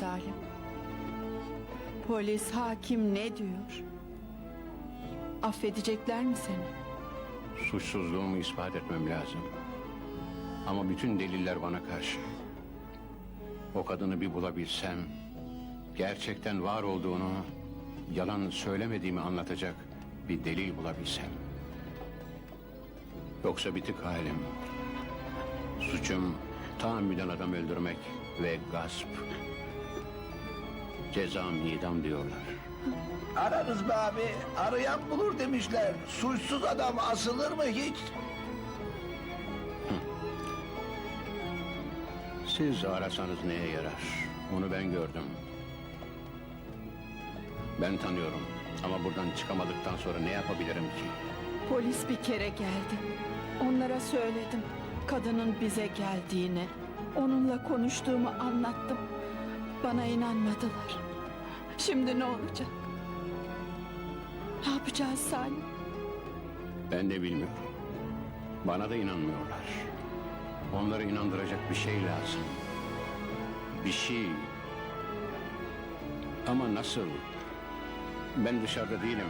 Salim? Polis, hakim ne diyor? Affedecekler mi seni? Suçsuzluğumu ispat etmem lazım. Ama bütün deliller bana karşı. O kadını bir bulabilsem, gerçekten var olduğunu, yalan söylemediğimi anlatacak bir delil bulabilsem. Yoksa bitik halim. Suçum tahammüden adam öldürmek ve gasp. Cezam idam diyorlar. Ararız be abi. Arayan bulur demişler. Suçsuz adam asılır mı hiç? Siz arasanız neye yarar? Onu ben gördüm. Ben tanıyorum. Ama buradan çıkamadıktan sonra ne yapabilirim ki? Polis bir kere geldi. Onlara söyledim. Kadının bize geldiğini. Onunla konuştuğumu anlattım. Bana inanmadılar. Şimdi ne olacak? Ne yapacağız Salim? Ben de bilmiyorum. Bana da inanmıyorlar. Onları inandıracak bir şey lazım. Bir şey. Ama nasıl? Ben dışarıda değilim.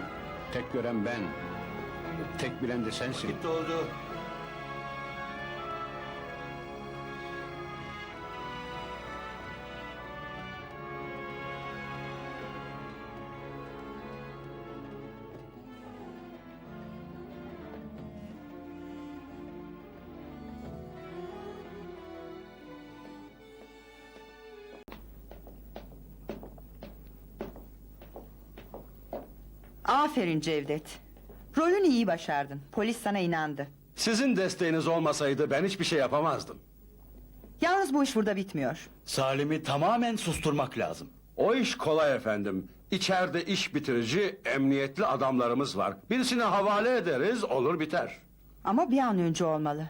Tek gören ben. Tek bilen de sensin. Bitti oldu. Aferin Cevdet. Rolünü iyi başardın. Polis sana inandı. Sizin desteğiniz olmasaydı ben hiçbir şey yapamazdım. Yalnız bu iş burada bitmiyor. Salim'i tamamen susturmak lazım. O iş kolay efendim. İçeride iş bitirici emniyetli adamlarımız var. Birisine havale ederiz olur biter. Ama bir an önce olmalı.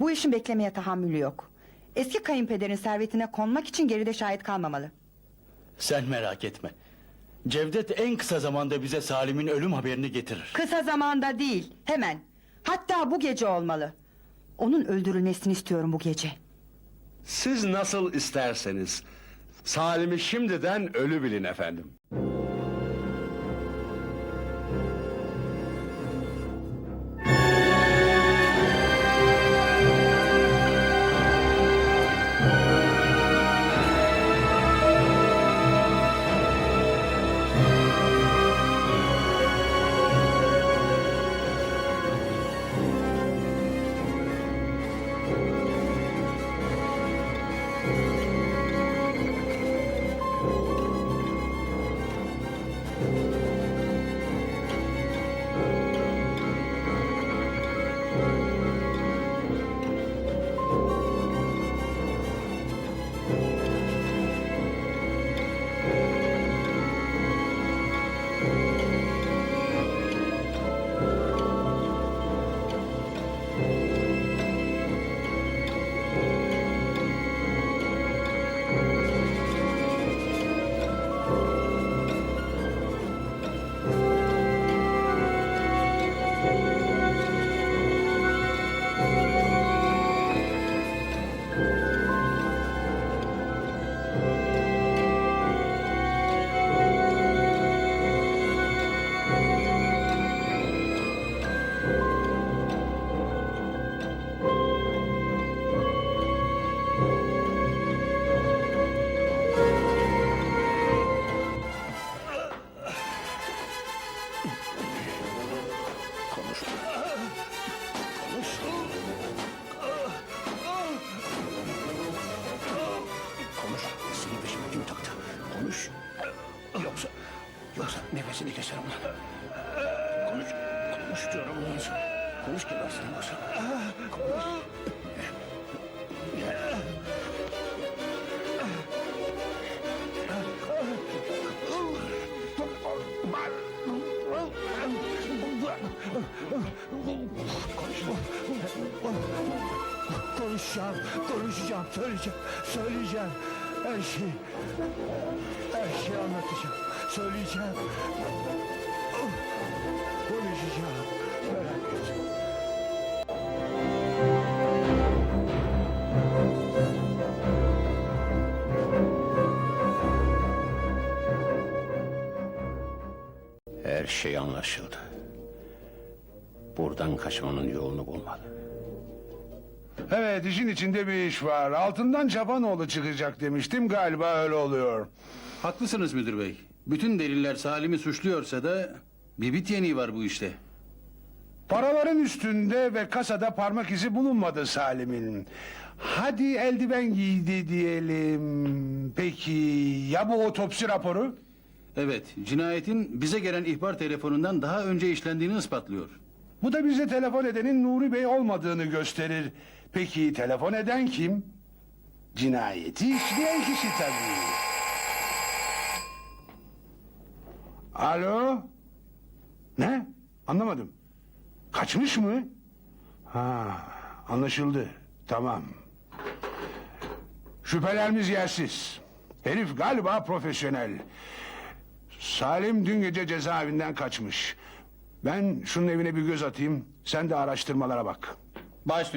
Bu işin beklemeye tahammülü yok. Eski kayınpederin servetine konmak için geride şahit kalmamalı. Sen merak etme. Cevdet en kısa zamanda bize Salim'in ölüm haberini getirir. Kısa zamanda değil, hemen. Hatta bu gece olmalı. Onun öldürülmesini istiyorum bu gece. Siz nasıl isterseniz. Salim'i şimdiden ölü bilin efendim. Seni keserim lan. Konuş, konuş diyorum lan. Konuş gebersin yoksa. Konuşacağım, konuşacağım, söyleyeceğim, söyleyeceğim. Her şeyi, her şeyi anlatacağım, söyleyeceğim. Konuşacağım, merak etme. Her şey anlaşıldı. Buradan kaçmanın yolunu bulmalı. Evet işin içinde bir iş var. Altından Çapanoğlu çıkacak demiştim galiba öyle oluyor. Haklısınız müdür bey. Bütün deliller Salim'i suçluyorsa da bir bit yeniği var bu işte. Paraların üstünde ve kasada parmak izi bulunmadı Salim'in. Hadi eldiven giydi diyelim. Peki ya bu otopsi raporu? Evet, cinayetin bize gelen ihbar telefonundan daha önce işlendiğini ispatlıyor. Bu da bize telefon edenin Nuri Bey olmadığını gösterir. Peki telefon eden kim? Cinayeti işleyen kişi tabii. Alo? Ne? Anlamadım. Kaçmış mı? Ha, anlaşıldı. Tamam. Şüphelerimiz yersiz. Herif galiba profesyonel. Salim dün gece cezaevinden kaçmış. Ben şunun evine bir göz atayım. Sen de araştırmalara bak. Baş